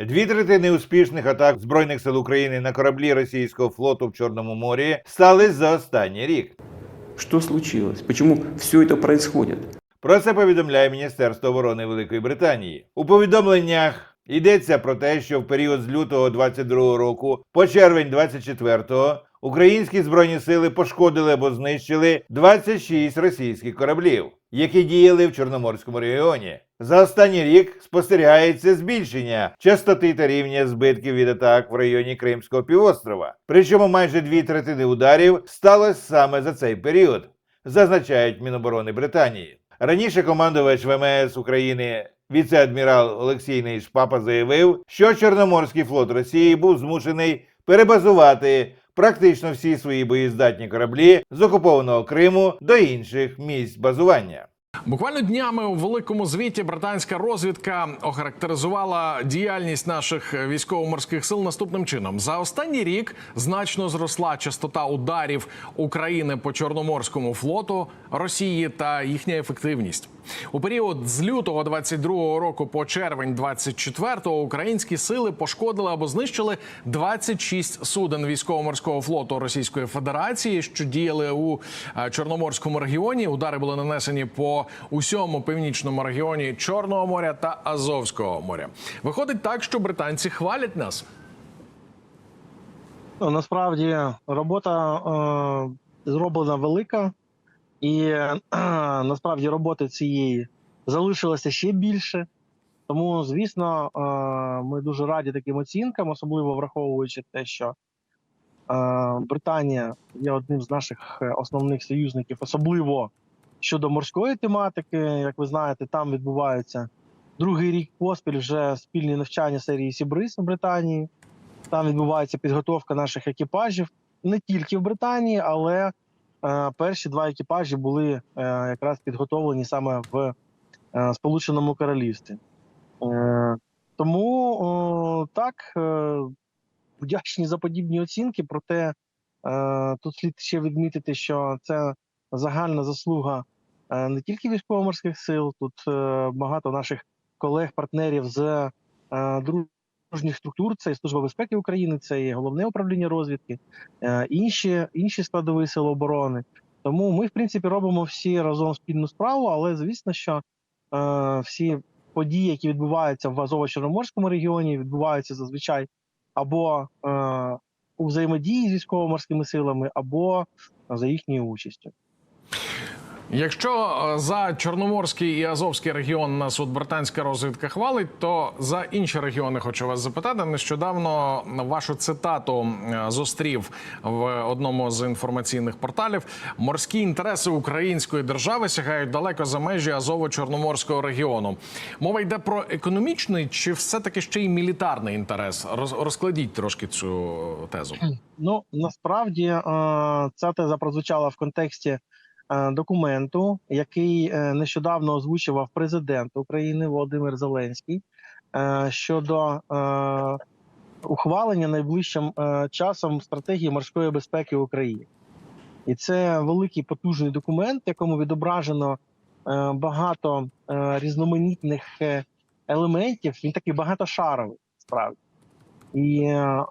Дві третини успішних атак збройних сил України на кораблі російського флоту в Чорному морі стали за останній рік. Що случилось? Чому все це происходит? Про це повідомляє Міністерство оборони Великої Британії. У повідомленнях йдеться про те, що в період з лютого 22 року по червень 24-го українські збройні сили пошкодили або знищили 26 російських кораблів, які діяли в Чорноморському регіоні. За останній рік спостерігається збільшення частоти та рівня збитків від атак в районі Кримського півострова. Причому майже дві третини ударів сталося саме за цей період, зазначають Міноборони Британії. Раніше командувач ВМС України віце-адмірал Олексій Нейшпапа заявив, що Чорноморський флот Росії був змушений перебазувати практично всі свої боєздатні кораблі з окупованого Криму до інших місць базування. Буквально днями у великому звіті британська розвідка охарактеризувала діяльність наших військово-морських сил наступним чином: за останній рік значно зросла частота ударів України по Чорноморському флоту Росії та їхня ефективність. У період з лютого 22 року по червень 24 українські сили пошкодили або знищили 26 суден військово-морського флоту Російської Федерації, що діяли у е, Чорноморському регіоні. Удари були нанесені по усьому північному регіоні Чорного моря та Азовського моря. Виходить так, що британці хвалять нас. Ну, насправді робота е, зроблена велика, і е, насправді роботи цієї залишилося ще більше. Тому, звісно, е, ми дуже раді таким оцінкам, особливо враховуючи те, що е, Британія є одним з наших е, основних союзників, особливо щодо морської тематики. Як ви знаєте, там відбувається другий рік поспіль вже спільні навчання серії Сібрис в Британії. Там відбувається підготовка наших екіпажів не тільки в Британії, але е, перші два екіпажі були е, якраз підготовлені саме в е, Сполученому Королівстві. Е, тому о, так е, вдячні за подібні оцінки. Проте е, тут слід ще відмітити, що це загальна заслуга не тільки військово-морських сил, тут е, багато наших колег, партнерів з е, дружніх структур, це і Служба безпеки України, це і головне управління розвідки, е, інші, інші складові сил оборони. Тому ми, в принципі, робимо всі разом спільну справу, але звісно, що е, всі події, які відбуваються в Азово-Чорноморському регіоні, відбуваються зазвичай або е, у взаємодії з військово-морськими силами, або за їхньою участю. Якщо е, за Чорноморський і Азовський регіон нас от британська розвідка хвалить, то за інші регіони хочу вас запитати. Нещодавно вашу цитату е, зустрів в одному з інформаційних порталів. Морські інтереси української держави сягають далеко за межі Азово-Чорноморського регіону. Мова йде про економічний чи все-таки ще й мілітарний інтерес? Роз- Розкладіть трошки цю тезу. Ну насправді е, ця теза прозвучала в контексті документу, який е, нещодавно озвучував президент України Володимир Зеленський е, щодо е, ухвалення найближчим е, часом стратегії морської безпеки України. І це великий потужний документ, в якому відображено е, багато е, різноманітних е, елементів. Він такий багатошаровий, справді. І е, е,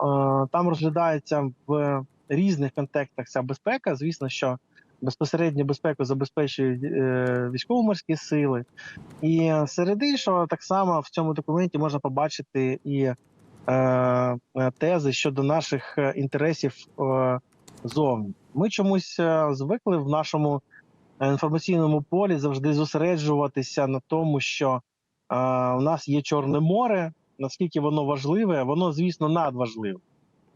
там розглядається в різних контекстах ця безпека. Звісно, що безпосередньо безпеку забезпечують е, військово-морські сили. І серед іншого, так само в цьому документі можна побачити і е, е, тези щодо наших е, інтересів е, зовні. Ми чомусь звикли в нашому інформаційному полі завжди зосереджуватися на тому, що е, у нас є Чорне море. Наскільки воно важливе, воно, звісно, надважливе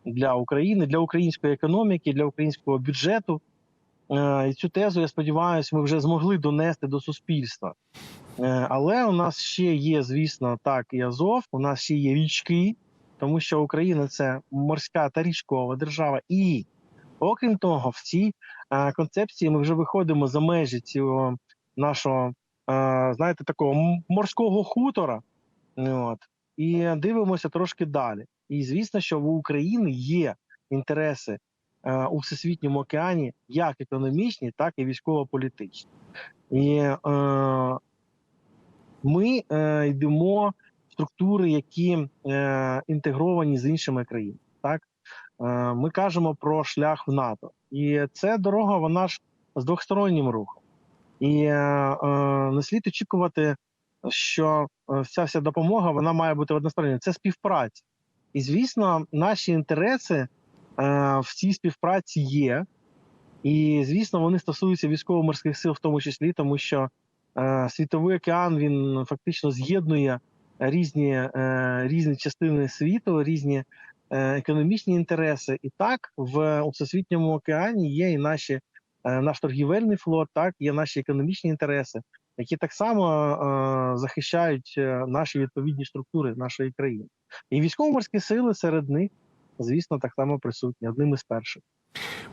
для України, для української економіки, для українського бюджету. Е, І цю тезу, я сподіваюся, ми вже змогли донести до суспільства. Е, Але у нас ще є, звісно, так і Азов, у нас ще є річки, тому що Україна це морська та річкова держава. І окрім того, в цій е, концепції ми вже виходимо за межі цього нашого, знаєте, такого морського хутора. От, і дивимося трошки далі. І звісно, що в України є інтереси у всесвітньому океані, як економічні, так і військово-політичні. І е, ми е, йдемо в структури, які е, інтегровані з іншими країнами. Так е, ми кажемо про шлях в НАТО, і ця дорога вона ж з двостороннім рухом. І е, е, не слід очікувати, що е, вся вся допомога вона має бути односторонньою. Це співпраця. І звісно, наші інтереси е, в цій співпраці є. І звісно, вони стосуються військово-морських сил, в тому числі, тому що е, світовий океан він фактично з'єднує різні, е, різні частини світу, різні е, економічні інтереси. І так в у всесвітньому океані є і наші е, наш торгівельний флот, так є наші економічні інтереси, які так само е, захищають е, наші відповідні структури нашої країни. І військово-морські сили серед них, звісно, так само присутні, одним із перших.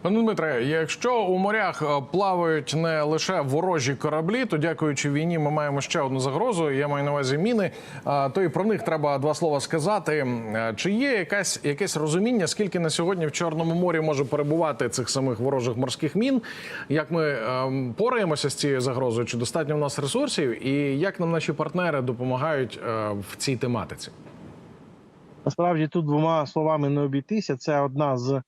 Пане Дмитре, якщо у морях е, плавають не лише ворожі кораблі, то дякуючи війні, ми маємо ще одну загрозу. Я маю на увазі міни. То і про них треба два слова сказати. Е, Чи є якась якесь розуміння, скільки на сьогодні в Чорному морі може перебувати цих самих ворожих морських мін? Як ми пораємося з цією загрозою? Чи достатньо в нас ресурсів? І як нам наші партнери допомагають е, в цій тематиці? Насправді тут двома словами не обійтися. Це одна з е,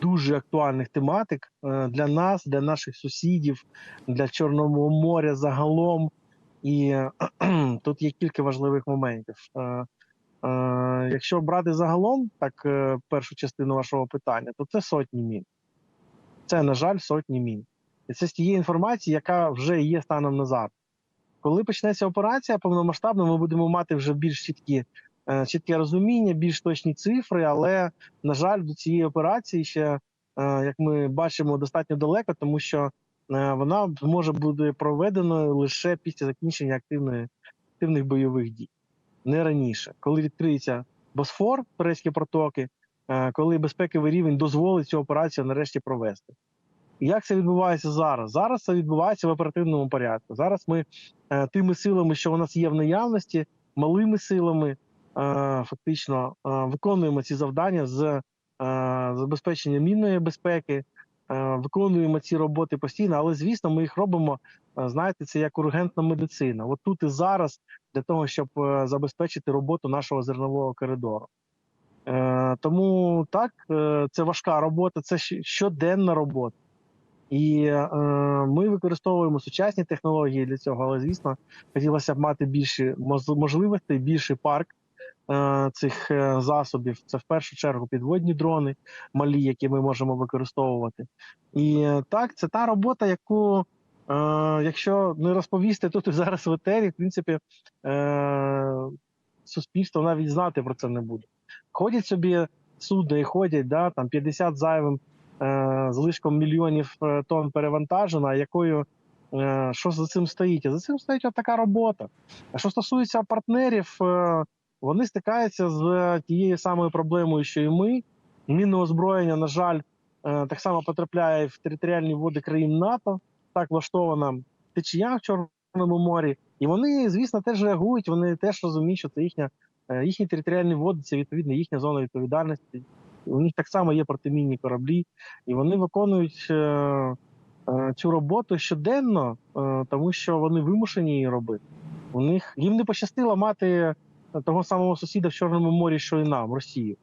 дуже актуальних тематик е, для нас, для наших сусідів, для Чорного моря загалом. І тут є кілька важливих моментів. Е, е, якщо брати загалом, так першу частину вашого питання, то це сотні мін. Це, на жаль, сотні мін. І це з тієї інформації, яка вже є станом на зараз. Коли почнеться операція повномасштабно, ми будемо мати вже більш чіткі, е, чітке розуміння, більш точні цифри. Але на жаль, до цієї операції ще, е, як ми бачимо, достатньо далеко, тому що е, вона може бути проведеною лише після закінчення активної активних бойових дій, не раніше, коли відкриється Босфор, турецькі протоки, коли безпековий рівень дозволить цю операцію нарешті провести. Як це відбувається зараз? Зараз це відбувається в оперативному порядку. Зараз ми е, тими силами, що у нас є в наявності, малими силами, е, фактично е, виконуємо ці завдання з забезпечення мінної безпеки, виконуємо ці роботи постійно, але звісно, ми їх робимо. Знаєте, це як ургентна медицина. От тут і зараз для того, щоб забезпечити роботу нашого зернового коридору. Тому так, це важка робота, це щоденна робота. І е, ми використовуємо сучасні технології для цього, але звісно, хотілося б мати більше можливостей, більший парк е, цих е, засобів. Це в першу чергу підводні дрони, малі, які ми можемо використовувати. І е, так, це та робота, яку, е, якщо не розповісти тут і зараз в етері, в принципі, суспільство навіть знати про це не буде. Ходять собі судна і ходять, да, там 50 зайвим е, залишком мільйонів е, тонн перевантажена, якою е, що за цим стоїть? За цим стоїть от така робота. А що стосується партнерів, вони стикаються з тією самою проблемою, що і ми. Мінне озброєння, на жаль, так само потрапляє в територіальні води країн НАТО. Так влаштована течія в Чорному морі. І вони, звісно, теж реагують. Вони теж розуміють, що це їхня їхні територіальні води, це відповідно їхня зона відповідальності. У них так само є протимінні кораблі, і вони виконують е, е, цю роботу щоденно, е, тому що вони вимушені її робити. У них їм не пощастило мати того самого сусіда в Чорному морі, що і нам, Росію.